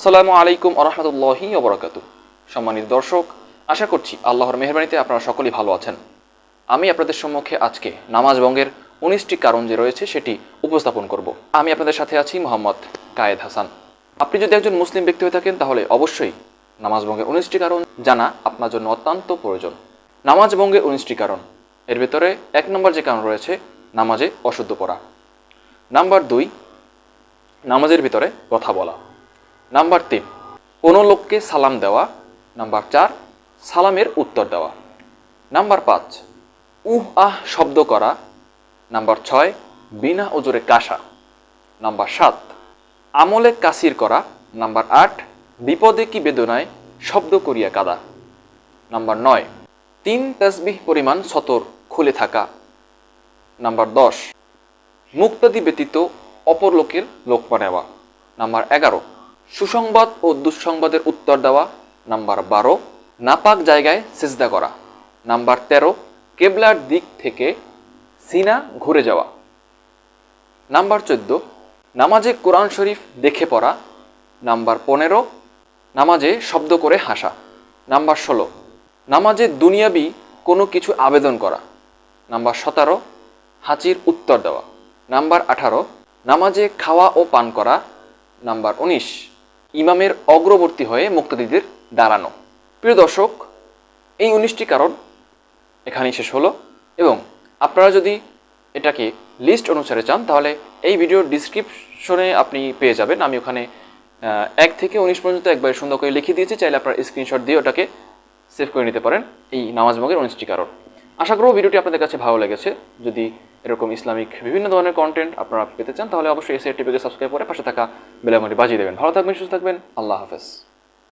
আসসালামু আলাইকুম আরহামতুল্লাহি ওবরাকাত সম্মানিত দর্শক, আশা করছি আল্লাহর মেহরবানিতে আপনারা সকলেই ভালো আছেন। আমি আপনাদের সম্মুখে আজকে নামাজ ভঙ্গের উনিশটি কারণ যে রয়েছে সেটি উপস্থাপন করব। আমি আপনাদের সাথে আছি মোহাম্মদ কায়েদ হাসান। আপনি যদি একজন মুসলিম ব্যক্তি হয়ে থাকেন, তাহলে অবশ্যই নামাজ ভঙ্গের উনিশটি কারণ জানা আপনার জন্য অত্যন্ত প্রয়োজন। নামাজ ভঙ্গের উনিশটি কারণ, এর ভেতরে এক নম্বর যে কারণ রয়েছে, নামাজে অশুদ্ধ পড়া। নাম্বার দুই, নামাজের ভিতরে কথা বলা। নাম্বার তিন, কোনো লোককে সালাম দেওয়া। নাম্বার চার, সালামের উত্তর দেওয়া। নাম্বার পাঁচ, উহ আহ শব্দ করা। নাম্বার ছয়, বিনা ওজরে কাশা। নাম্বার সাত, আমলে কাসির করা। নাম্বার আট, বিপদে কি বেদনায় শব্দ করিয়া কাদা। নাম্বার নয়, তিন তসবিহ পরিমাণ সতর খুলে থাকা। নাম্বার দশ, মুক্তাদি ব্যতীত অপর লোকের লোকমা নেওয়া। নাম্বার এগারো সুসংবাদ ও দুঃসংবাদের উত্তর দেওয়া। নাম্বার বারো, নাপাক জায়গায় সেজদা করা। নাম্বার তেরো, কেবলার দিক থেকে সিনা ঘুরে যাওয়া। নাম্বার চোদ্দ, নামাজে কোরআন শরীফ দেখে পড়া। নাম্বার পনেরো, নামাজে শব্দ করে হাসা। নাম্বার ষোলো, নামাজে দুনিয়াবি কোনো কিছু আবেদন করা। নাম্বার সতেরো, হাঁচির উত্তর দেওয়া। নাম্বার আঠারো, নামাজে খাওয়া ও পান করা। নাম্বার উনিশ ইমামের অগ্রবর্তী হয়ে মুক্তাদিদের দাঁড়ানো। প্রিয় দর্শক, এই উনিশটি কারণ এখানেই শেষ হলো এবং আপনারা যদি এটাকে লিস্ট অনুসারে চান, তাহলে এই ভিডিওর ডিসক্রিপশনে আপনি পেয়ে যাবেন। আমি ওখানে এক থেকে উনিশ পর্যন্ত একবার সুন্দর করে লিখে দিয়েছি, চাইলে আপনারা স্ক্রিনশট দিয়ে ওটাকে সেভ করে নিতে পারেন। এই নামাজ মগের উনিশটি কারণ। আশা করব ভিডিওটি আপনাদের কাছে ভালো লেগেছে। যদি এরকম ইসলামিক বিভিন্ন ধরনের কন্টেন্ট আপনারা পেতে চান, তাহলে অবশ্যই এসে টিভিকে সাবস্ক্রাইব করে পাশে থাকা বেলামনি বাজিয়ে দেবেন। ভালো থাকবেন, সুস্থ থাকবেন, আল্লাহ হাফেজ।